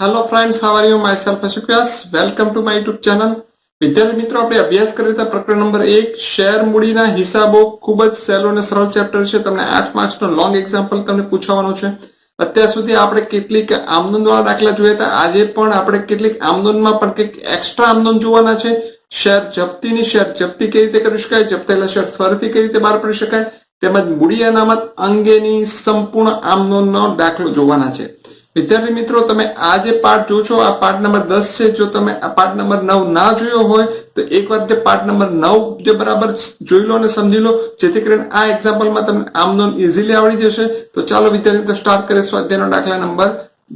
Hello friends how are you myself Ashok Vyas welcome to my YouTube channel વિદ્યાર્થી મિત્રો, આપણે અભ્યાસ કરી હતા પ્રકરણ નંબર એક, શેર મૂડીના હિસાબો ખૂબ જ સહેલો અને સરળ ચેપ્ટર છે. તમને આઠ માર્ક્સનો લોંગ એક્ઝામ્પલ તમને પૂછવાનો છે. અત્યાર સુધી આપણે કેટલીક આમદનવાળા વાળા દાખલા જોયા હતા. આજે પણ આપણે કેટલીક આમદનમાં પણ કંઈક એક્સ્ટ્રા આમદન જોવાના છે. શેર જપ્તીની શેર, જપ્તી કઈ રીતે કરી શકાય? જપ્તેલા શેર ફરીથી કઈ રીતે બહાર પડી શકાય? તેમજ મૂડી અનામત અંગેની સંપૂર્ણ આમનોંધનો દાખલો જોવાના છે. વિદ્યાર્થી મિત્રો, તમે આ જે પાઠ જો છો આ પાઠ નંબર દસ છે. જો તમે આ પાઠ નંબર નવ ના જોયો હોય, તો એકવાર જે પાઠ નંબર નવ જે બરાબર જોઈ લો અને સમજી લો. જેથી કરીને આ એક્ઝામ્પલમાં તમને આમનોંધ ઇઝીલી આવડી જશે. તો ચાલો વિદ્યાર્થી મિત્રો સ્ટાર્ટ કરીએ સ્વાધ્યાયનો દાખલા નંબર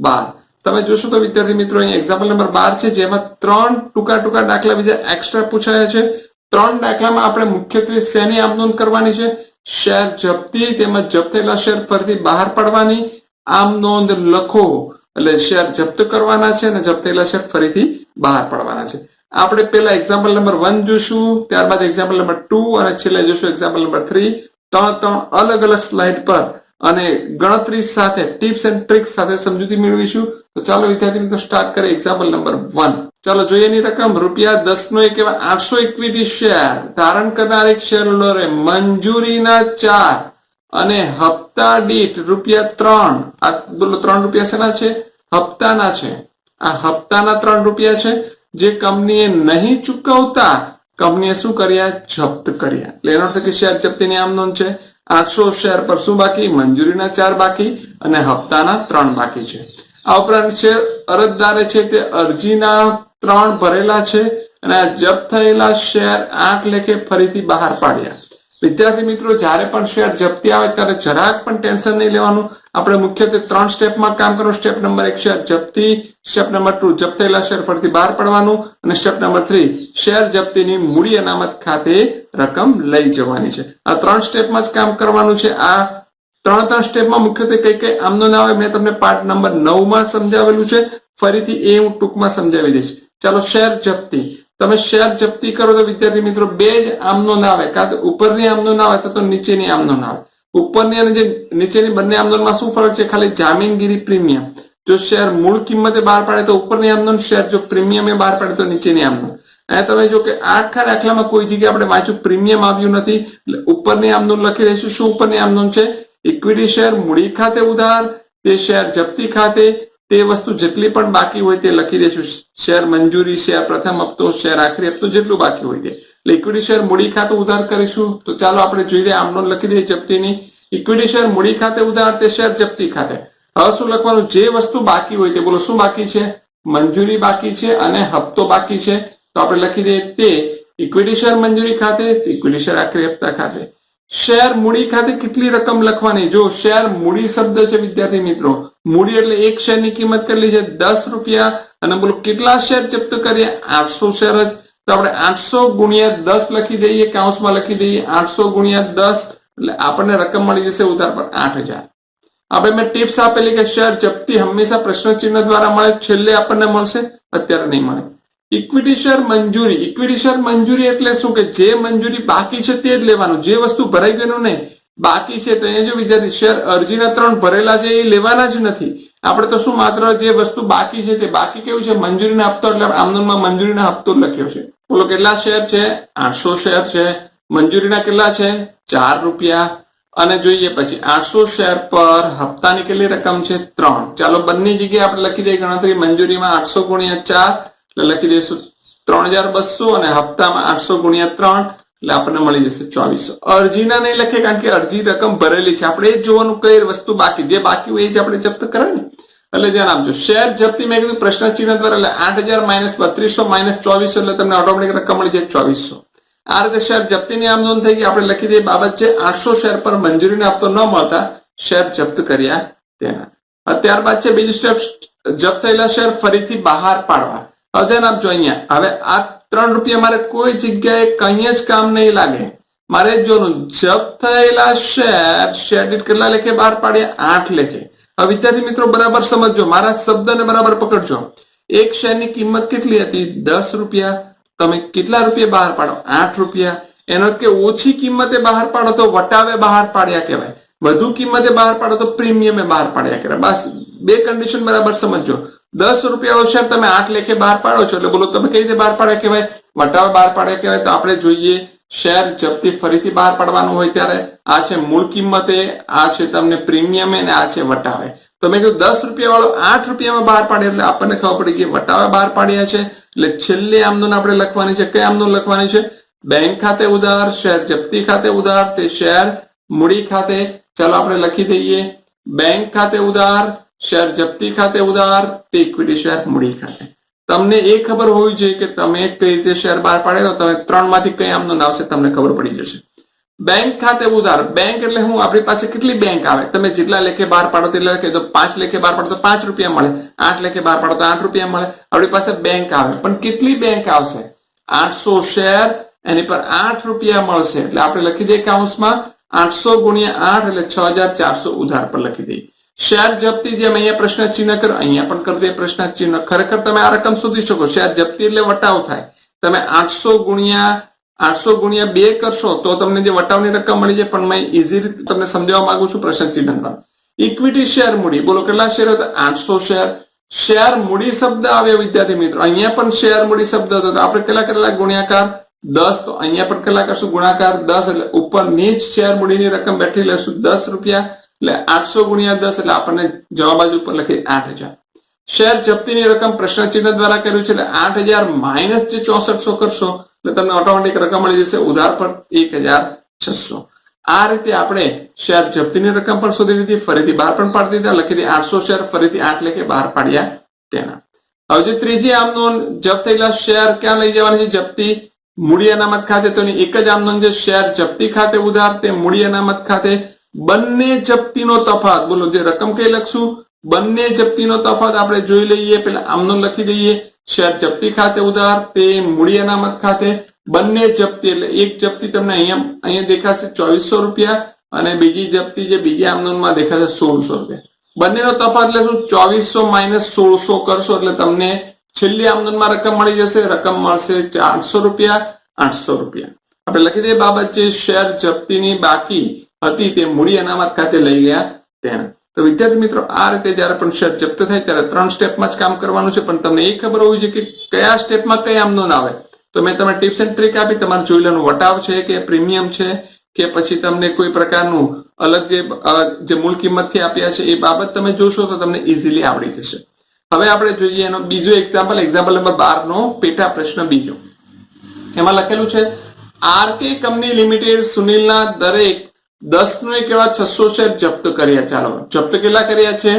બાર. તમે જોશો તો વિદ્યાર્થી મિત્રો, અહીંયા એક્ઝામ્પલ નંબર બાર છે, જેમાં ત્રણ ટૂંકા ટૂંકા દાખલા બીજા એક્સ્ટ્રા પૂછાયા છે. ત્રણ દાખલામાં આપણે મુખ્યત્વે શેની આમનોંધ કરવાની છે? શેર જપ્તી તેમજ જપ્તેલા શેર ફરીથી બહાર પાડવાની. આમ નોંધ લખો. એટલે શેર જપ્ત કરવાના છે અને જપ્તેલા શેર ફરીથી બહાર પાડવાના છે. આપણે પેલા એક્ઝામ્પલ નંબર વન જોશું, ત્યારબાદ એક્ઝામ્પલ નંબર ટુ અને છેલ્લે જોશું એક્ઝામ્પલ નંબર થ્રી ત્રણ ત્રણ અલગ અલગ સ્લાઇડ પર અને ગણતરી સાથે ટિપ્સ એન્ડ ટ્રિક્સ સાથે સમજૂતી મેળવીશું. તો ચાલો વિદ્યાર્થી મિત્રો સ્ટાર્ટ કરીએ એક્ઝામ્પલ નંબર વન ચાલો જોઈએ એની રકમ. રૂપિયા દસ નો એક એવા આઠસો ઇક્વિટી શેર ધારણ કરનાર એક શેર મંજૂરીના ચાર. અને હપ્તા દીઠ રૂપિયા ત્રણ, આ બોલો ત્રણ રૂપિયા શેના છે? હપ્તાના છે. આ હપ્તાના ત્રણ રૂપિયા છે જે કંપનીએ નહીં ચૂકવતા. કંપનીએ શું કર્યા? જપ્ત કર્યા. એટલે એનો અર્થ કે શેર જપ્તીની આમ નોંધ છે. આઠસો શેર પર શું બાકી? મંજૂરીના ચાર બાકી અને હપ્તાના ત્રણ બાકી છે. આ ઉપરાંત શેર અરજદારે છે તે અરજીના ત્રણ ભરેલા છે અને આ જપ્ત થયેલા શેર આઠ લેખે ફરીથી બહાર પાડ્યા. વિદ્યાર્થી મિત્રો, જ્યારે પણ શેર જપ્તી આવે ત્યારે જરાક પણ ટેન્શન નહીં લેવાનું. આપણે મુખ્યત્વે ત્રણ સ્ટેપમાં કામ કરવું સ્ટેપ નંબર એક, શેર જપ્તી સ્ટેપ નંબર ટુ જપ્તેલા શેર પરથી બહાર પડવાનું. અને સ્ટેપ નંબર થ્રી શેર જપ્તીની મૂડી અનામત ખાતે રકમ લઈ જવાની છે. આ ત્રણ સ્ટેપમાં જ કામ કરવાનું છે. આ ત્રણ ત્રણ સ્ટેપમાં મુખ્યત્વે કઈ કઈ આમનો ના આવે, મેં તમને પાર્ટ નંબર નવમાં સમજાવેલું છે. ફરીથી એ હું ટૂંકમાં સમજાવી દઈશ. ચાલો, શેર જપ્તી તમે શેર જપ્તી કરો તો વિદ્યાર્થી મિત્રો બે જ આમનો ના આવે. કાં તો ઉપરની આમનો ના આવે, તો નીચેની આમનો ના આવે. ઉપરની અને જે નીચેની બંને આમનોનમાં શું ફરક છે? ખાલી જામીનગીરી પ્રીમિયમ. જો શેર મૂળ કિંમતે બહાર પાડે તો ઉપરની આમનોન શેર. જો પ્રીમિયમે બહાર પાડે તો નીચેની આમનોન અહીંયા તમે જો કે આખા દાખલામાં કોઈ જગ્યાએ આપણે વાંચ્યું પ્રીમિયમ આવ્યું નથી. એટલે ઉપરની આમનોન લખી રહીશું શું ઉપરની આમનોન છે? ઇક્વિટી શેર મૂડી ખાતે ઉધાર, તે શેર જપ્તી ખાતે તે વસ્તુ જેટલી પણ બાકી હોય તે લખી દઈશું શેર મંજૂરી શેર પ્રથમ હપ્તો, શેર આખરી હપ્તો જેટલું બાકી હોય તે. ઇક્વિટી શેર મૂડી ખાતે ઉધાર કરીશું. તો ચાલો આપણે જોઈ લઈએ આમનો લખી દઈએ જપ્તીની ઇક્વિટી શેર મૂડી ખાતે ઉધાર તે શેર જપ્તી ખાતે. હવે શું લખવાનું? જે વસ્તુ બાકી હોય તે. બોલો, શું બાકી છે? મંજૂરી બાકી છે અને હપ્તો બાકી છે. તો આપણે લખી દઈએ તે. ઇક્વિટી શેર મંજૂરી ખાતે ઇક્વિટી શેર આખરી હપ્તા ખાતે. શેર મૂડી ખાતે કેટલી રકમ લખવાની? જો શેર મૂડી શબ્દ છે વિદ્યાર્થી મિત્રો મૂડી એટલે એક શેરની કિંમત કેટલી છે? દસ રૂપિયા. અને બોલો, કેટલા શેર જપ્ત કરીએ? આઠસો શેર જ. તો આપણે આઠસો ગુણ્યા દસ લખી દઈએ કાઉન્સમાં લખી દઈએ, આઠસો ગુણ્યા દસ. એટલે આપણને રકમ મળી જશે ઉધાર પર આઠ હજાર. આપણે મેં ટિપ્સ આપેલી કે શેર જપ્તી હંમેશા પ્રશ્ન ચિહ્ન દ્વારા મળે, છેલ્લે આપણને મળશે, અત્યારે નહીં મળે. ઇક્વિટી શેર મંજૂરી. ઇક્વિટી શેર મંજૂરી એટલે શું? કે જે મંજૂરી બાકી છે તે જ લેવાનું. જે વસ્તુ ભરાઈ ગયેલું નહીં બાકી છે તો અહીંયા જો વિદ્યાર્થી શેર અરજીના ત્રણ ભરેલા છે, એ લેવાના જ નથી. આપણે તો શું માત્ર જે વસ્તુ બાકી છે તે બાકી કેવું છે? મંજૂરીના હપ્તો, એટલે આમદનમાં મંજૂરીના હપ્તો લખ્યો છે. બોલો, કેટલા શેર છે? આઠસો શેર છે. મંજૂરીના કેટલા છે? ચાર રૂપિયા. અને જોઈએ પછી, આઠસો શેર પર હપ્તાની કેટલી રકમ છે? ત્રણ. ચાલો, બંને જગ્યાએ આપણે લખી દઈએ ગણતરી. મંજૂરીમાં આઠસો ગુણ્યા ચાર, એટલે લખી દઈશું ત્રણ હજાર બસો અને હપ્તામાં આઠસો ગુણ્યા ત્રણ. એટલે આપણને મળી જશે ચોવીસો. અરજીના નહીં લખે કારણ કે અરજી રકમ ભરેલી છે. આપણે એ જોવાનું કઈ વસ્તુ બાકી. જે બાકી હોય એ જ આપણે જપ્ત કરાય ને. એટલે ધ્યાન આપજો. શેર જપ્તી મેં કીધું પ્રશ્ન ચિહ્ન દ્વારા. એટલે આઠ હજાર માઇનસ બત્રીસો માઇનસ ચોવીસો એટલે તમને ઓટોમેટિક રકમ મળી જાય ચોવીસો. આ રીતે શેર જપ્તીની આમ નોંધ થઈ ગઈ. આપણે લખી દઈએ બાબત છે આઠસો શેર પર મંજૂરીનો આપતો ન મળતા શેર જપ્ત કર્યા તેના. ત્યારબાદ છે બીજું સ્ટેપ જપ્ત થયેલા શેર ફરીથી બહાર પાડવા. હવે ધ્યાન આપજો અહીંયા. હવે આ ત્રણ રૂપિયા મારે કોઈ જગ્યાએ કઈ જ કામ નહીં લાગે. મારે જોનું જપ્ત થયેલા શેર શેર કેટલા લેખે? બહાર પાડ્યા આઠ લેખે. હવે વિદ્યાર્થી મિત્રો, બરાબર સમજજો. મારા શબ્દને બરાબર પકડજો. એક શેરની કિંમત કેટલી હતી? દસ રૂપિયા. તમે કેટલા રૂપિયા બહાર પાડો? આઠ રૂપિયા. એનો કે ઓછી કિંમતે બહાર પાડો તો વટાવે બહાર પાડ્યા કહેવાય. વધુ કિંમતે બહાર પાડો તો પ્રીમિયમે બહાર પાડ્યા કહેવાય. બસ, બે કન્ડિશન બરાબર સમજજો. દસ રૂપિયાનો શેર તમે આઠ લેખે બહાર પાડો છો એટલે બોલો તમે કઈ રીતે બહાર પાડે કહેવાય? વટાવે બહાર પાડે કહેવાય તો આપણે જોઈએ શેર જપ્તી ફરીથી બહાર પાડવાનું હોય ત્યારે. આ છે મૂળ કિંમતે, આ છે તમને પ્રીમિયમ અને આ છે વટાવે. તો મેં કીધું દસ રૂપિયા વાળો આઠ રૂપિયામાં બહાર પાડે એટલે આપણને ખબર પડી કે વટાવે બહાર પાડ્યા છે. એટલે છેલ્લે આમનોન આપણે લખવાની છે. કઈ આમનોન લખવાની છે? બેંક ખાતે ઉધાર, શેર જપ્તી ખાતે ઉધાર, તે શેર મૂડી ખાતે. ચાલો આપણે લખી દઈએ. બેંક ખાતે ઉધાર શેર જપ્તી ખાતે ઉધાર, તે ઇક્વિટી શેર મૂડી ખાતે. તમને એ ખબર હોવી જોઈએ કે તમે કઈ રીતે શેર બહાર પાડે તો તમે ત્રણમાંથી કઈ આમનો આવશે તમને ખબર પડી જશે. બેંક ખાતે ઉધાર. બેંક એટલે હું, આપણી પાસે કેટલી બેંક આવે? તમે જેટલા લેખે બહાર પાડો તેટલા લેખે. તો પાંચ લેખે બહાર પાડો તો પાંચ રૂપિયા મળે. આઠ લેખે બહાર પાડો તો આઠ રૂપિયા મળે. આપણી પાસે બેંક આવે. પણ કેટલી બેંક આવશે? આઠસો શેર, એની પર આઠ રૂપિયા મળશે. એટલે આપણે લખી દઈએ કાઉન્સમાં આઠસો ગુણ્યા આઠ એટલે છ હજાર ચારસો ઉધાર પર લખી દઈએ. શેર જપ્તી જેમ અહીંયા પ્રશ્ન ચિહ્ન કરો, અહીંયા પણ કરી દે પ્રશ્ન ચિહ્ન ખરેખર તમે આ રકમ શોધી શકો. શેર જપ્તી એટલે વટાવ થાય. તમે આઠસો ગુણ્યા આઠસો ગુણ્યા બે કરશો તો તમને જે વટાવની રકમ મળી જાય, પણ મેં ઇઝી રીતે તમને સમજાવવા માંગુ છું પ્રશ્ન ચિહ્ન પર. ઇક્વિટી શેર મૂડી. બોલો, કેટલા શેર હતા? આઠસો શેર. શેર મૂડી શબ્દ આવ્યો, વિદ્યાર્થી મિત્રો. અહીંયા પણ શેર મૂડી શબ્દ હતો. આપણે કેટલા કેટલા ગુણ્યાકાર? દસ. તો અહીંયા પણ કેટલા કરશું? ગુણાકાર દસ. એટલે ઉપર નીચ શેર મૂડીની રકમ બેઠી લેશું. દસ રૂપિયા એટલે આઠસો ગુણ્યા દસ એટલે આપણને જવાબ બાજુ ઉપર લખી આઠ શેર જપ્તીની રકમ પ્રશ્ન ચિહ્ન દ્વારા કર્યું છે એટલે આઠ હજાર માઇનસ જે ચોસઠસો કરશો એટલે તમને ઓટોમેટિક રકમ મળી જશે. ઉધાર પર એક હજાર છસો. આ રીતે આપણે શેર જપ્તીની રકમ પણ શોધી લીધી. ફરીથી બહાર પણ પાડી દીધા. લખી દીધી આઠસો શેર, ફરીથી આઠ લેખે બહાર પાડ્યા તેના. હવે જે ત્રીજી આમનોન જપ્ત થયેલા શેર ક્યાં લઈ જવાની છે? જપ્તી મૂડી અનામત ખાતે. તો એક જ આમનોન જે શેર જપ્તી ખાતે ઉધાર, તે મૂડી અનામત ખાતે બંને જપ્તીનો તફાત બોલો જે રકમ કઈ લખશું? બંને જપ્તીનો તફાત આપણે જોઈ લઈએ. પેલા આમનો લખી દઈએ. શેર જપ્તી ખાતે ઉધાર, તે મૂડી અનામત ખાતે. બંને જપ્તી એટલે એક જપ્તી તમને અહીંયા અહીંયા દેખાશે ચોવીસો રૂપિયા અને બીજી જપ્તી જે બીજી આમદનમાં દેખાશે સોળસો રૂપિયા. બંનેનો તફાત એટલે શું ચોવીસો માઇનસ સોળસો કરશો એટલે તમને છેલ્લી આમદનમાં રકમ મળી જશે. રકમ મળશે ચારસો રૂપિયા, આઠસો રૂપિયા. આપણે લખી દઈએ બાબત છે શેર જપ્તીની બાકી હતી, તે મૂડી અનામત ખાતે લઈ ગયા તેના તો વિદ્યાર્થી મિત્રો, આ રીતે જ્યારે પણ શેર જપ્ત થાય ત્યારે ત્રણ સ્ટેપમાં જ કામ કરવાનું છે, પણ તમને એ ખબર હોવી જોઈએ કે કયા સ્ટેપમાં કઈ આમનો આવે. તો મેં તમને ટિપ્સ એન્ડ ટ્રીક આપી, તમારે જોઈ લેવાનું. વટાવ છે કે પ્રીમિયમ છે કે પછી તમને કોઈ પ્રકારનું અલગ જે જે મૂળ કિંમતથી આપ્યા છે એ બાબત તમે જોશો તો તમને ઇઝીલી આવડી જશે. હવે આપણે જોઈએ એનો બીજો એક્ઝામ્પલ એક્ઝામ્પલ નંબર બાર નો પેટા પ્રશ્ન બીજો. એમાં લખેલું છે આર કે કંપની લિમિટેડ સુનિલના દરેક દસનું એક એવા છસો શેર જપ્ત કર્યા. ચાલો, જપ્ત કેટલા કર્યા છે?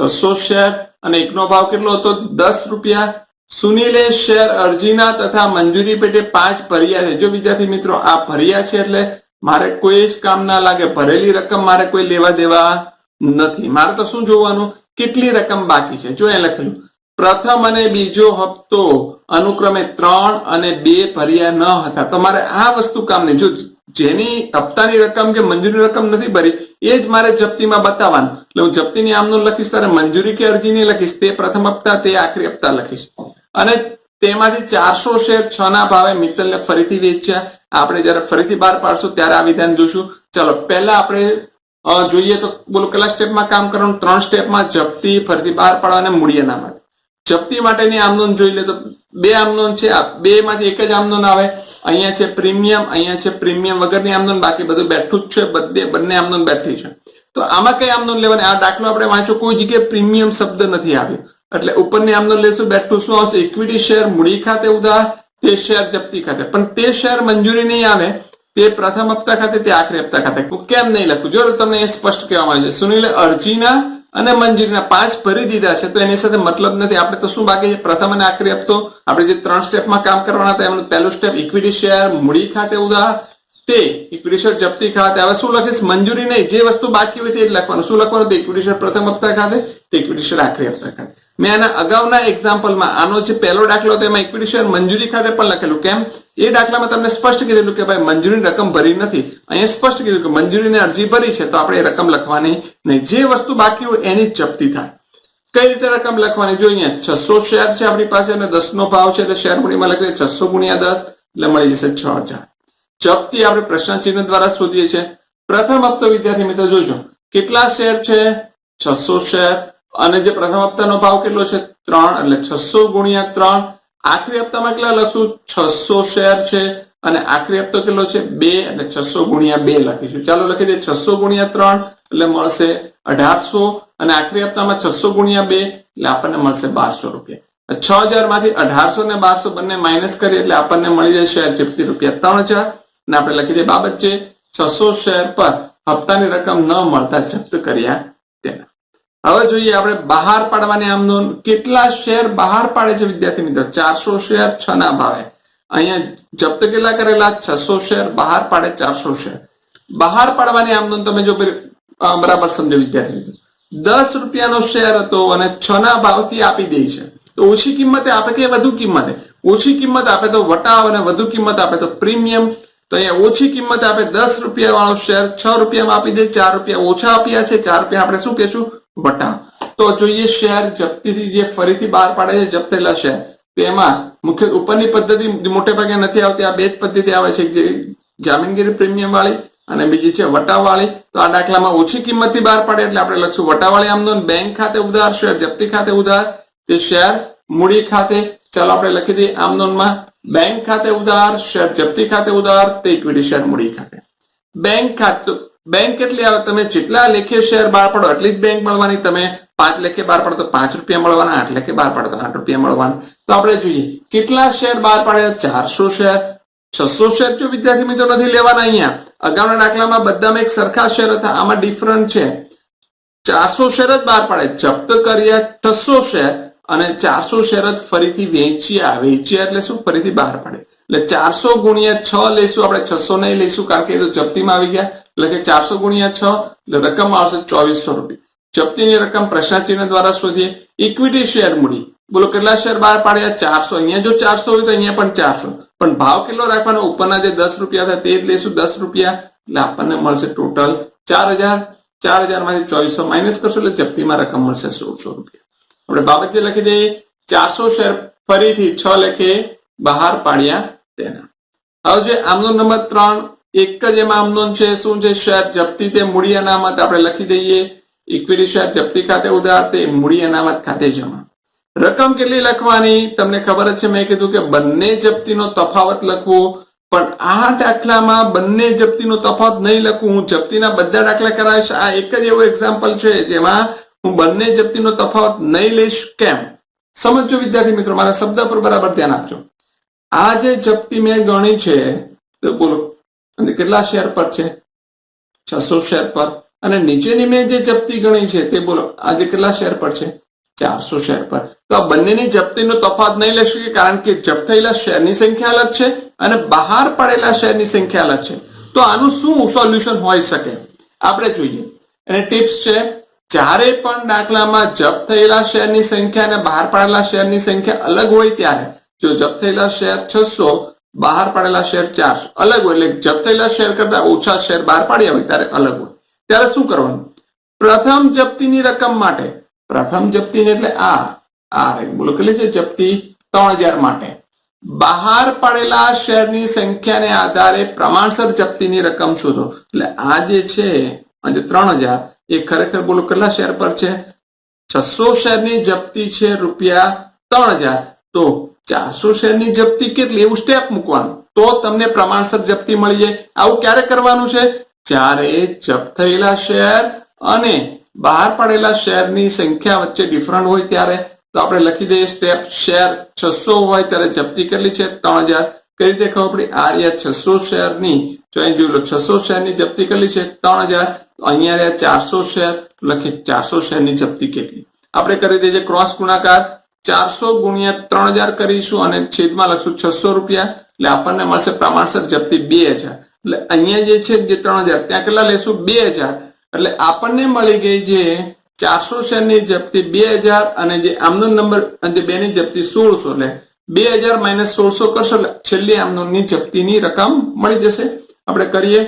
છસો શેર. અને એકનો ભાવ કેટલો હતો? દસ રૂપિયા. સુનિલે શેર અરજીના તથા મંજૂરી પેટે પાંચ ભર્યા છે. જો વિદ્યાર્થી મિત્રો, આ ભર્યા છે એટલે મારે કોઈ જ કામ ના લાગે. ભરેલી રકમ મારે કોઈ લેવા દેવા નથી. મારે તો શું જોવાનું? કેટલી રકમ બાકી છે? જો એ લખેલું, પ્રથમ અને બીજો હપ્તો અનુક્રમે ત્રણ અને બે ભર્યા ન હતા. તો મારે આ વસ્તુ કામ નહીં જો જેની હપ્તાની રકમ કે મંજૂરી રકમ નથી ભરી, એ જ મારે જપ્તીમાં બતાવવાનું. એટલે હું જપ્તીની આમનું લખીશ ત્યારે મંજૂરી કે અરજીની લખીશ, તે પ્રથમ હપ્તા, તે આખરી હપ્તા લખીશ. અને તેમાંથી ચારસો શેર છ ના ભાવે મિત્તલને ફરીથી વેચ્યા. આપણે જયારે ફરીથી બહાર પાડશું, ત્યારે આ વિધાન જોશું. ચાલો, પહેલા આપણે જોઈએ તો બોલો, કેટલા સ્ટેપમાં કામ કરવાનું? ત્રણ સ્ટેપમાં જપ્તી, ફરીથી બહાર પાડવા અને મૂડી માટે જપ્તી માટેની આમનોન જોઈ લે તો બે આમનોન છે. બે માંથી એક જ આમનોન આવે. અહીંયા છે પ્રીમિયમ, અહીંયા છે પ્રીમિયમ વગરની આમનોંધ બાકી બધું બેઠું જ છે, બધે બંને આમનોંધ બેઠી છે. તો આમાં કઈ આમનોંધ લેવાની? આ દાખલો આપણે વાંચો કોઈ જગ્યાએ પ્રીમિયમ શબ્દ નથી આવ્યો. એટલે ઉપરની આમનોંધ લેશું, બેઠું શું આવશે? ઇક્વિટી શેર મૂડી ખાતે ઉધાર, તે શેર જપ્તી ખાતે. પણ તે શેર મંજૂરી નહીં આવે, તે પ્રથમ હપ્તા ખાતે, તે આખરી હપ્તા ખાતે. કેમ નહીં લખું જો તમને એ સ્પષ્ટ કહેવામાં આવે છે. સુનિલ, અરજીના અને મંજૂરીના પાંચ ભરી દીધા છે, તો એની સાથે મતલબ નથી. આપણે તો શું બાકી છે? પ્રથમ અને આખરી હપ્તો આપણે જે ત્રણ સ્ટેપમાં કામ કરવાના હતા, એમનું પહેલું સ્ટેપ ઇક્વિટી શેર મૂડી ખાતે ઉધાર તે ઇક્વિટી શેર જપ્તી ખાતે. હવે શું લખીશ? મંજૂરી નહીં. જે વસ્તુ બાકી હોય તે લખવાનું. શું લખવાનું? તો ઇક્વિટી શેર પ્રથમ હપ્તા ખાતે, તે ઇક્વિટી શેર આખરી હપ્તા ખાતે. મેં આના અગાઉના એક્ઝામ્પલમાં આનો જે પહેલો દાખલો હતો, એમાં ઇક્વિટી શેર મંજૂરી ખાતે પણ લખેલું. કેમ? એ દાખલામાં તમને સ્પષ્ટ કીધેલું કે ભાઈ મંજૂરીની રકમ ભરી નથી. અહીંયા સ્પષ્ટ કીધું કે મંજૂરીની અરજી ભરી છે, તો આપણે રકમ લખવાની નહીં. જે વસ્તુ બાકી હોય એની જ જપ્તી થાય. કઈ રીતે રકમ લખવાની? જો અહીંયા છસો શેર છે આપણી પાસે અને દસ નો ભાવ છે, એટલે શેર મૂડીમાં લખીએ છસો ગુણ્યા દસ, એટલે મળી જશે છ હજાર. જપ્તી આપણે પ્રશ્ન ચિહ્ન દ્વારા શોધીએ છીએ. પ્રથમ હપ્તો, વિદ્યાર્થી મિત્રો, જોજો. કેટલા શેર છે? છસો શેર. અને જે પ્રથમ હપ્તાનો ભાવ કેટલો છે? ત્રણ, એટલે છસો ગુણ્યા ત્રણ આખરી હપ્તામાં કેટલા લખશું? છસો શેર છે અને આખરી હપ્તો કેટલો છે? બે અને છસો ગુણ્યા બે લખીશું. ચાલો લખી દઈએ. છસો ગુણ્યા ત્રણ એટલે મળશે અઢારસો અને આખરી હપ્તામાં છસો ગુણ્યા બે એટલે આપણને મળશે બારસો રૂપિયા. છ હજારમાંથી અઢારસો ને બારસો બંને માઇનસ કરીએ એટલે આપણને મળી જાય શેર જપ્તી રૂપિયા ત્રણ હજાર. અને આપણે લખી દઈએ બાબત છે, છસો શેર પર હપ્તાની રકમ ન મળતા જપ્ત કર્યા હવે જોઈએ આપણે બહાર પાડવાની આમ કેટલા શેર બહાર પાડે છે વિદ્યાર્થી મિત્રો? ચારસો શેર છ ના ભાવે. અહીંયા જપ્ત કેટલા કરેલા? છસો શેર બહાર પાડે ચારસો શેર. બહાર પાડવાની આમ તમે જો બરાબર સમજો વિદ્યાર્થી મિત્રો. દસ રૂપિયાનો શેર હતો અને છ ના ભાવથી આપી દે છે. તો ઓછી કિંમતે આપે કે વધુ કિંમતે? ઓછી કિંમત આપે તો વટાવ અને વધુ કિંમત આપે તો પ્રીમિયમ. તો અહીંયા ઓછી કિંમત આપે દસ રૂપિયા વાળો શેર છ રૂપિયામાં આપી દે, ચાર રૂપિયા ઓછા આપ્યા છે. ચાર રૂપિયા આપણે શું કહેશું? વટાવ તો જોઈએ શેર જપ્તીથી જે ફરીથી બહાર પાડે છે, જપ્તેલા શેર. તેમાં મુખ્ય ઉપરની પદ્ધતિ મોટે ભાગે નથી આવતી. આ બે જ પદ્ધતિ આવે છે જે જામીનગીરી પ્રીમિયમ વાળી અને બીજી છે વટાવાળી. તો આ દાખલામાં ઓછી કિંમતથી બહાર પાડે એટલે આપણે લખશું વટાવાળી આમ બેંક ખાતે ઉધાર, શેર જપ્તી ખાતે ઉધાર. તે શેર મૂડી ખાતે, ચાલો આપણે લખી દઈએ આમદોનમાં બેંક ખાતે ઉધાર, શેર જપ્તી ખાતે ઉધાર, તે ઇક્વિટી શેર મૂડી ખાતે. બેંક ખાતું બેંક કેટલી આવે? તમે જેટલા લેખે શેર બહાર પાડો, એટલી જ બેંક મળવાની. તમે પાંચ લેખે બહાર પાડો તો પાંચ રૂપિયા મળવાના, આઠ લેખે બહાર પાડો તો આઠ રૂપિયા મળવાના. તો આપણે જોઈએ, કેટલા શેર બહાર પાડે ચારસો શેર, છસો શેર જો વિદ્યાર્થી મિત્રો નથી લેવાના અહીંયા. અગાઉના દાખલામાં બધામાં એક સરખા શેર હતા, આમાં ડિફરન્ટ છે. ચારસો શેર જ બહાર પાડે. જપ્ત કર્યા છસો શેર અને ચારસો શેર જ ફરીથી વેચ્યા વેચ્યા એટલે શું? ફરીથી બહાર પાડે. એટલે ચારસો ગુણ્યા છ લઈશું આપણે છસો નહીં લઈશું કારણ કે એ તો જપ્તીમાં આવી ગયા. એટલે કે ચારસો ગુણ્યા છ, એટલે રકમ આવશે ચોવીસો રૂપિયા. જપ્તીની રકમ પ્રશ્નાચિહ્ન દ્વારા શોધીએ ઇક્વિટી શેર મૂડી બોલો કેટલા શેર બહાર પાડ્યા? ચારસો. અહીંયા જો ચારસો હોય તો અહીંયા પણ ચારસો. પણ ભાવ કેટલો રાખવાનો? ઉપરના જે દસ રૂપિયા હતા તે જ લઈશું દસ રૂપિયા. એટલે આપણને મળશે ટોટલ ચાર હજાર. ચાર હજારમાંથી ચોવીસો માઇનસ કરશો એટલે જપ્તીમાં રકમ મળશે સોળસો રૂપિયા. આપણે બાબત જે લખી દઈએ, ચારસો શેર ફરીથી છ લેખે બહાર પાડ્યા તેના. હવે જે આમનો નંબર ત્રણ એક જ એમાં આમનો છે, શું છે? શેર જપ્તી તે મૂડી અનામત આપણે લખી દઈએ. ઇક્વિટી શેર જપ્તી ખાતે ઉધાર તે મૂડી અનામત ખાતે જમા. રકમ કેટલી લખવાની? તમને ખબર જ છે, મેં કીધું કે બંને જપ્તીનો તફાવત લખવો. પણ આ દાખલામાં બંને જપ્તીનો તફાવત નહીં લખું. હું જપ્તીના બધા દાખલા કરાવીશ. આ એક જ એવો એક્ઝામ્પલ છે, જેમાં હું બંને જપ્તીનો તફાવત નહીં લઈશ. કેમ? સમજો વિદ્યાર્થી મિત્રો, મારા શબ્દ પર બરાબર ધ્યાન આપજો. આ જે જપ્તી મેં ગણી છે, તો બોલો અને કેટલા શેર પર છે? છસો શેર પર. અને નીચેની મેં જે જપ્તી ગણી છે તે બોલો, આજે કેટલા શેર પર છે? ચારસો શેર પર. તો આ બંનેની જપ્તીનો તફાત નહીં લઈ શકીએ કારણ કે જપ્ત થયેલા શેરની સંખ્યા અલગ છે અને બહાર પડેલા શેરની સંખ્યા અલગ છે. તો આનું શું સોલ્યુશન હોઈ શકે? આપણે જોઈએ. અને ટિપ્સ છે, જ્યારે પણ દાખલામાં જપ્ત થયેલા શેરની સંખ્યા અને બહાર પાડેલા શેરની સંખ્યા અલગ હોય ત્યારે, જો જપ્ત થયેલા શેર છસો બહાર પાડેલા શેર ચારસો અલગ હોય એટલે જપ્ત થયેલા શેર કરતા ઓછા શેર બહાર પાડ્યા હોય ત્યારે અલગ હોય. ત્યારે શું કરવાનું? પ્રથમ જપ્તીની રકમ માટે. પ્રથમ જપ્તી એટલે આ. આ. બોલો કેટલી છે? જપ્તી ત્રણ હજાર માટે. બહાર પડેલા શેરની સંખ્યાને આધારે પ્રમાણસર જપ્તીની રકમ શોધો. એટલે આ જે છે, આજે ત્રણ હજાર, એ ખરેખર બોલો કેટલા શેર પર છે? છસો શેરની જપ્તી છે રૂપિયા ત્રણ હજાર. તો ચારસો શેરની જપ્તી કેટલી? એવું સ્ટેપ મૂકવાનું. તો તમને પ્રમાણસર જપ્તી મળી જાય. આવું ક્યારે કરવાનું છે? જ્યારે જપ્ત થયેલા શેર અને બહાર પડેલા શેરની સંખ્યા વચ્ચે ડિફરન્ટ હોય ત્યારે, તો આપણે લખી દઈએ સ્ટેપ શેર છસો હોય ત્યારે જપ્તી કેટલી છે? ત્રણ હજાર. કઈ રીતે ખબર પડી? આ રહ્યા છસો શેરની, જો અહીં જોઈ લો, છસો શેરની જપ્તી કેટલી છે? ત્રણ હજાર. અહીંયા રહ્યા ચારસો શેર, લખીએ ચારસો શેરની જપ્તી કેટલી. આપણે કરી દઈએ ક્રોસ ગુણાકાર. ચારસો ગુણ્યા ત્રણ હજાર કરીશું અને છેદમાં લખશું છસો રૂપિયા. એટલે આપણને મળશે પ્રમાણસર જપ્તી બે હજાર. એટલે અહીંયા જે છે જે ત્રણ હજાર, ત્યાં કેટલા લેશું? બે હજાર. એટલે આપણને મળી ગઈ જે ચારસો શેરની જપ્તી બે હજાર અને જે આમનો નંબર અને જે બેની જપ્તી સોળસો. એટલે બે હજાર માઇનસ સોળસો કરશો એટલે છેલ્લી આમનોની જપ્તીની રકમ મળી જશે. આપણે કરીએ.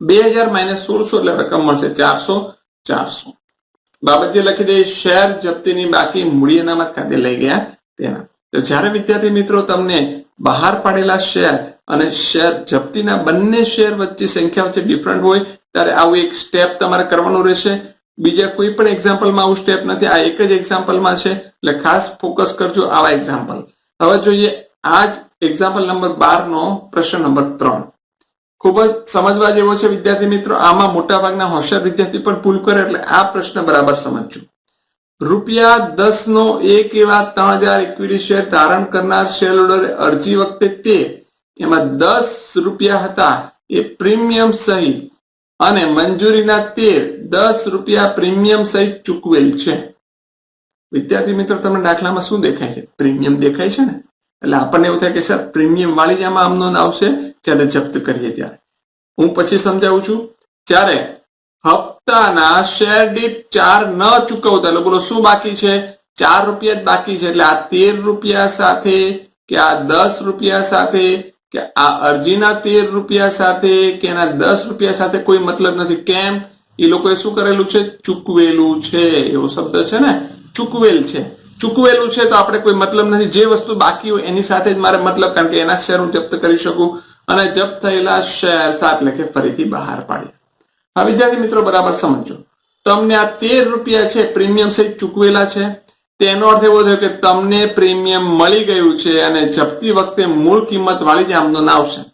બે હજાર માઇનસ સોળસો એટલે રકમ મળશે ચારસો ચારસો. બાબત જે લખી દે, શેર જપ્તીની બાકી મૂડી અનામત ખાતે લઈ ગયા તેના. તો જ્યારે વિદ્યાર્થી મિત્રો તમને બહાર પાડેલા શેર અને શેર જપ્તીના બંને શેર વચ્ચે સંખ્યા વચ્ચે ડિફરન્ટ હોય, ત્યારે આવું એક સ્ટેપ તમારે કરવાનું રહેશે. બીજા કોઈ પણ એક્ઝામ્પલમાં આવું સ્ટેપ નથી, આ એક જ એક્ઝામ્પલમાં છે. એટલે ખાસ ફોકસ કરજો આવા એક્ઝામ્પલ હવે જોઈએ આ જ એક્ઝામ્પલ નંબર બાર નો પ્રશ્ન નંબર ત્રણ. ખૂબ જ સમજવા જેવો છે વિદ્યાર્થી મિત્રો, આમાં મોટા ભાગના હોશિયાર વિદ્યાર્થી પણ ભૂલ કરે એટલે આ પ્રશ્ન બરાબર સમજજો. રૂપિયા દસ નો એક એવા ત્રણ હજાર ઇક્વિટી શેર ધારણ કરનાર શેર હોલ્ડરે અરજી વખતે તે, એમાં દસ રૂપિયા હતા એ પ્રીમિયમ સહિત અને મંજૂરીના તેર, દસ રૂપિયા પ્રીમિયમ સહિત ચૂકવેલ છે. વિદ્યાર્થી મિત્રો, તમને દાખલામાં શું દેખાય છે? પ્રીમિયમ દેખાય છે ને? એટલે આપણને એવું થાય કે, સર, પ્રીમિયમ વાળી જ આમાં આમનો આવશે જ્યારે જપ્ત કરીએ ત્યારે. હું પછી સમજાવું છું? જ્યારે હપ્તાના શેર દીઠ ચાર ન ચૂકવતા, એટલે બોલો શું બાકી છે? ચાર રૂપિયા જ બાકી છે, એટલે આ તેર રૂપિયા સાથે કે આ દસ રૂપિયા સાથે કે આ અરજીના તેર રૂપિયા સાથે કે એના દસ રૂપિયા સાથે કોઈ મતલબ નથી. કેમ? એ લોકોએ શું કરેલું છે? ચૂકવેલું છે. એવો શબ્દ છે ને? ચૂકવેલ છે. ચૂકવેલું છે તો આપણે કોઈ મતલબ નથી. જે વસ્તુ બાકી હોય એની સાથે જ મારે મતલબ, કારણ કે એના શેર હું જપ્ત કરી શકું. અને જપ્ત થયેલા શેર સાત લખે ફરીથી બહાર પાડ્યા. હા, વિદ્યાર્થી મિત્રો, બરાબર સમજો. તમને આ તેર રૂપિયા છે, પ્રીમિયમ સહિત ચૂકવેલા છે. તેનો અર્થ એવો થયો કે તમને પ્રીમિયમ મળી ગયું છે અને જપ્તી વખતે મૂળ કિંમત વાળી જામનોન આવશે.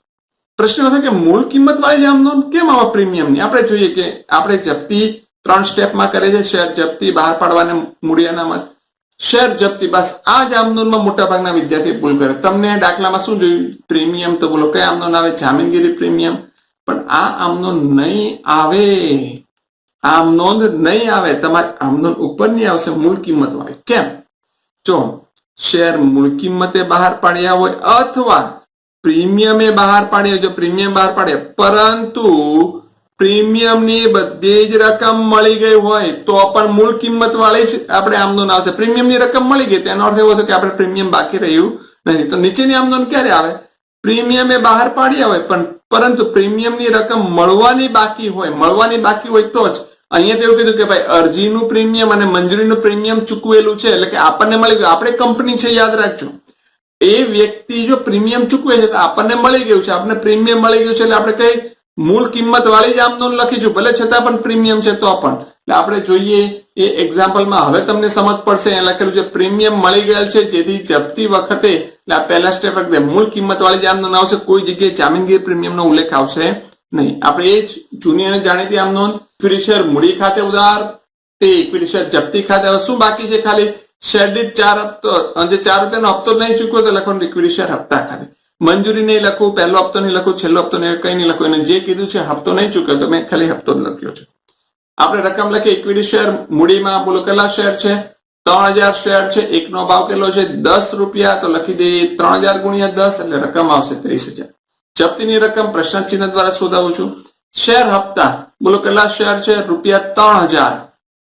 પ્રશ્ન થાય કે મૂળ કિંમત વાળી જામનોન કેમ આવા પ્રીમિયમની? આપણે જોઈએ કે આપણે જપ્તી ત્રણ સ્ટેપમાં કરે છે શેર જપ્તી બહાર પાડવાને મૂડી અનામત શેર જપ્તી. બસ આ જ આમનોંધમાં મોટા ભાગના વિદ્યાર્થી ભૂલ કરે. તમને દાખલામાં શું જોયું? પ્રીમિયમ તો બોલો કયા આમનોંધ આવે? જામીનગીરી પ્રીમિયમ. પણ આ આમનોંધ નહીં આવે. આમ નોંધ નહીં આવે. તમારે આમ ઉપર નહીં આવશે મૂળ કિંમત વાળી કેમ? જો શેર મૂળ કિંમતે બહાર પાડ્યા હોય અથવા પ્રીમિયમે બહાર પાડ્યા જો પ્રીમિયમ બહાર પાડે, પરંતુ પ્રીમિયમની બધી જ રકમ મળી ગઈ હોય તો પણ મૂળ કિંમત વાળી જ આપણે આમદોન આવશે. પ્રીમિયમની રકમ મળી ગઈ તેનો અર્થ એવો થયો કે આપણે પ્રીમિયમ બાકી રહ્યું નથી તો નીચેની આમદોન ક્યારે આવે? પ્રીમિયમ એ બહાર પાડ્યા હોય પણ પરંતુ પ્રીમિયમની રકમ મળવાની બાકી હોય. મળવાની બાકી હોય તો જ. અહીંયા તેવું કીધું કે ભાઈ અરજીનું પ્રીમિયમ અને મંજૂરીનું પ્રીમિયમ ચૂકવેલું છે એટલે કે આપણને મળી ગયું. આપણે કંપની છે, યાદ રાખજો. એ વ્યક્તિ જો પ્રીમિયમ ચૂકવે છે તો આપણને મળી ગયું છે. આપણને પ્રીમિયમ મળી ગયું છે એટલે આપણે કઈ મૂળ કિંમત વાળી જ આમ નોંધ લખીશું ભલે છતાં પણ પ્રીમિયમ છે તો પણ. એટલે આપણે જોઈએ એ એક્ઝામ્પલમાં હવે તમને સમજ પડશે. એ લખેલું છે, પ્રીમિયમ મળી ગયેલ છે, જેથી જપ્તી વખતે, એટલે આ પહેલા સ્ટેપ વખતે મૂળ કિંમત વાળી જ આમ આવશે, કોઈ જગ્યાએ જામીનગીર પ્રીમિયમનો ઉલ્લેખ આવશે નહીં. આપણે એ જ જૂની અને જાણીતી આમ નોંધ. મૂડી ખાતે ઉધાર, તે ઇક્વિટી શેર જપ્તી ખાતે હવે શું બાકી છે ખાલી? શેર ચાર હપ્તો જે ચાર રૂપિયાનો હપ્તો નહીં ચૂક્યો, તો લખવાનું ઇક્વિટી હપ્તા ખાતે. મંજૂરી નહીં લખું, પહેલો હપ્તો નહીં લખું, છેલ્લો હપ્તો નહીં, કઈ નહીં લખવું એને જે કીધું છે, હપ્તો નહીં ચૂક્યો, તો મેં ખાલી હપ્તો લખ્યો છે. આપણે રકમ લખીએ ઇક્વિટી શેર મૂડીમાં બોલો કેટલા શેર છે? ત્રણ હજાર શેર છે, એકનો ભાવ કેટલો છે? દસ રૂપિયા, તો લખી દઈએ, ત્રણ હજાર ગુણ્યા દસ, એટલે રકમ આવશે ત્રીસ હજાર. જપ્તીની રકમ પ્રશ્ન ચિહ્ન દ્વારા શોધાવું છું. શેર હપ્તા, બોલો કેટલા શેર છે? રૂપિયા ત્રણ હજાર.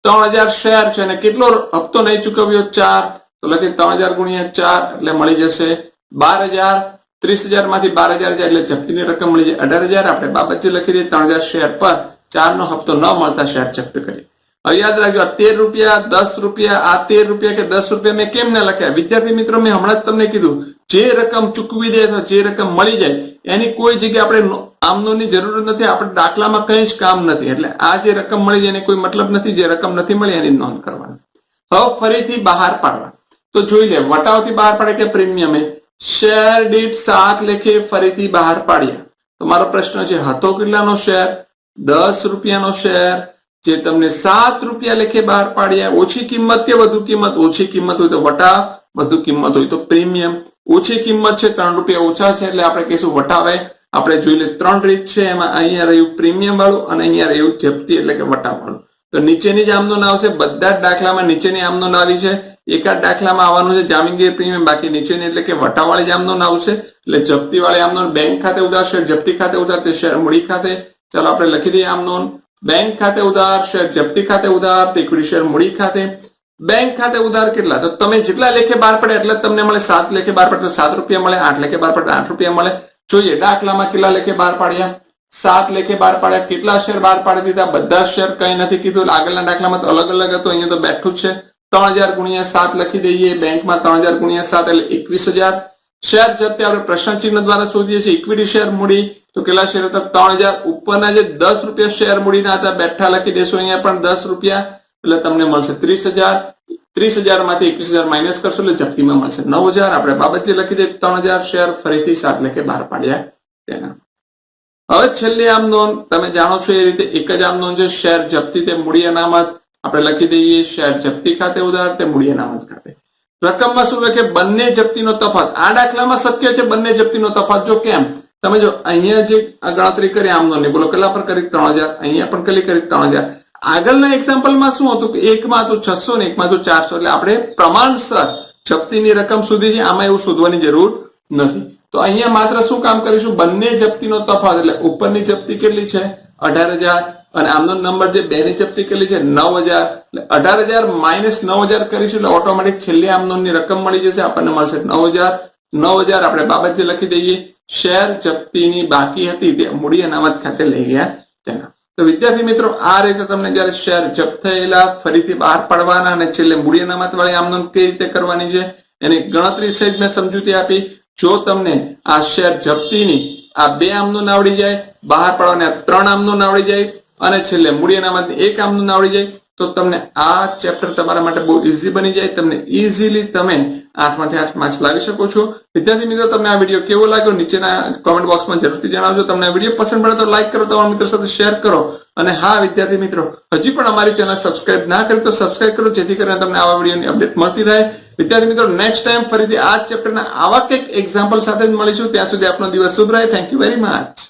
ત્રણ હજાર શેર છે, અને કેટલો હપ્તો નહીં ચૂકવ્યો? ચાર. તો લખી ત્રણ હજાર ગુણ્યા ચાર, એટલે મળી જશે બાર હજાર. ત્રીસ હજારમાંથી બાર હજાર એટલે જપ્તીની રકમ મળી જાય. અઢાર હજાર આપણે બાબત લખી દઈએ. ત્રણ હજાર શેર પર ચાર નો હપ્તો ન મળતા શેર જપ્ત કરીએ. હવે યાદ રાખજો તેર રૂપિયા, દસ રૂપિયા, આ તેર રૂપિયા કે દસ રૂપિયા મેં કેમ ના લખ્યા? વિદ્યાર્થી મિત્રો, મેં હમણાં જ તમને કીધું, જે રકમ ચૂકવી દે જે રકમ મળી જાય, એની કોઈ જગ્યાએ આપણે આમનોની જરૂર નથી, આપણે દાખલામાં કંઈ જ કામ નથી. એટલે આ જે રકમ મળી જાય, એની કોઈ મતલબ નથી, જે રકમ નથી મળી, એની નોંધ કરવાની. હવે ફરીથી બહાર પાડવા. તો જોઈ લે, વટાવથી બહાર પાડે કે પ્રીમિયમે શેર દીઠ સાત લેખે ફરીથી બહાર પાડ્યા. તો મારો પ્રશ્ન છે, હતો કેટલાનો શેર? દસ રૂપિયાનો શેર. જે તમને સાત રૂપિયા લેખે બહાર પાડ્યા, ઓછી કિંમત કે વધુ કિંમત? ઓછી કિંમત હોય તો વટા, વધુ કિંમત હોય તો પ્રીમિયમ. ઓછી કિંમત છે, ત્રણ રૂપિયા ઓછા છે, એટલે આપણે કહીશું વટાવે. આપણે જોઈ લે ત્રણ રીત છે, એમાં અહીંયા રહ્યું પ્રીમિયમ વાળું અને અહીંયા રહ્યું જપ્તી એટલે કે વટાવ વાળું તો નીચેની જ આમનોંધ આવશે, બધા જ દાખલામાં નીચેની આમનોંધ આવી છે. એકાદ દાખલામાં આવવાનું છે જામીનગીર પ્રીમિયમ, બાકી નીચેની એટલે કે વટાવાળી જ આમનોંધ આવશે. એટલે જપ્તી વાળી આમનોંધ બેંક ખાતે ઉધાર શેર જપ્તી ખાતે ઉધાર તે શેર મૂડી ખાતે. ચાલો આપણે લખી દઈએ આમનોંધ બેંક ખાતે ઉધાર, શેર જપ્તી ખાતે ઉધાર, તે ઇક્વિટી શેર મૂડી ખાતે. બેંક ખાતે ઉધાર કેટલા? તો તમે જેટલા લેખે બહાર પડે એટલે તમને મળે. સાત લેખે બહાર પડે તો સાત રૂપિયા મળે, આઠ લેખે બહાર પડે આઠ રૂપિયા મળે. જોઈએ, દાખલામાં કેટલા લેખે બહાર પાડ્યા? સાત લેખે બહાર પાડ્યા, કેટલા શેર બહાર પાડી દીધા? બધા શેર કઈ નથી કીધું. આગળના દાખલામાં તો અલગ અલગ હતું, અહીંયા તો બેઠું જ છે. ત્રણ હજાર ગુણ્યા સાત લખી દઈએ, બેંકમાં ત્રણ હજાર ગુણ્યા સાત એટલે એકવીસ હજાર. શેર જતે આપણે પ્રશ્ન ચિહ્ન દ્વારા શોધીએ છીએ ઇક્વિટી શેર મૂડી. તો કેટલા શેર હતા? ત્રણ હજાર ઉપરના જે દસ રૂપિયા શેર મૂડીના હતા, બેઠા લખી દેશો, અહીંયા પણ દસ રૂપિયા. એટલે તમને મળશે ત્રીસ હજાર. ત્રીસ હજારમાંથી એકવીસ હજાર માઇનસ કરશો એટલે જપ્તીમાં મળશે. નવ હજાર, આપણે બાબતજી લખી દે ત્રણ હજાર શેર ફરીથી સાત લેખે બહાર પાડ્યા. તેના. હવે છેલ્લી આમ નોંધ, તમે જાણો છો એ રીતે એક જ આમ નોંધ છે, શેર જપ્તી તે મૂડી અનામત આપણે લખી દઈએ. શેર જપ્તી ખાતે ઉધાર તે મૂડી અનામત ખાતે. રકમમાં શું લખે? બંને જપ્તીનો તફાત આ દાખલામાં શક્ય છે બંને જપ્તીનો તફાત જો કેમ? તમે જો અહીંયા જે ગણતરી કરી આમ નોંધની, બોલો કેટલા પર કરી? ત્રણ હજાર. અહીંયા પણ કેટલી કરી? ત્રણ હજાર. આગળના એક્ઝામ્પલમાં શું હતું કે એકમાં હતું છસો ને એકમાં હતું ચારસો. એટલે આપણે પ્રમાણસર જપ્તીની રકમ સુધી આમાં એવું શોધવાની જરૂર નથી. તો અહીંયા માત્ર શું કામ કરીશું? બંને જપ્તીનો તફાવત. એટલે ઉપરની જપ્તી કેટલી છે? અઢાર હજાર. અને આમનો નંબર જે બેની જપ્તી કેટલી છે? નવ હજાર. એટલે અઢાર હજાર માઇનસ નવ હજાર કરીશું એટલે ઓટોમેટિક છેલ્લી આમનોની રકમ મળી જશે. આપણને મળશે નવ હજાર. નવ હજાર આપણે બાબત જે લખી દઈએ, શેર જપ્તીની બાકી હતી તે મૂડી અનામત ખાતે લઈ ગયા. તેના તો વિદ્યાર્થી મિત્રો, આ રીતે તમને જયારે શેર જપ્ત થયેલા ફરીથી બહાર પાડવાના અને છેલ્લે મૂડી અનામત વાળી આમદન કઈ રીતે કરવાની છે? એની ગણતરી સહિત મેં સમજૂતી આપી. જો તમને આ શેર જપ્તીની આ બે આમનું નાવડી જાય, બહાર પાડવાને ત્રણ આમનું નાવડી જાય અને છેલ્લે મૂડી અનામતની એક આમનું નાવડી જાય, તો તમને આ ચેપ્ટર તમારા માટે બહુ ઇઝી બની જાય. તમને ઇઝીલી તમે આઠમાંથી આઠ માર્ક્સ લાવી શકો છો. વિદ્યાર્થી મિત્રો, તમને આ વીડિયો કેવો લાગ્યો? નીચેના કોમેન્ટ બોક્સમાં જરૂરથી જણાવજો. તમને આ વીડિયો પસંદ પડે તો લાઈક કરો તમારા મિત્રો સાથે શેર કરો. અને હા, વિદ્યાર્થી મિત્રો, હજી પણ અમારી ચેનલ સબસ્ક્રાઇબ ના કરી તો સબસ્ક્રાઇબ કરો, જેથી કરીને તમને આવા વિડીયોની અપડેટ મળતી રહે. વિદ્યાર્થી મિત્રો નેક્સ્ટ ટાઈમ ફરીથી આ ચેપ્ટરના આવા કંઈક એક્ઝામ્પલ સાથે જ મળીશું. ત્યાં સુધી આપનો દિવસ શુભ રહે. Thank you very much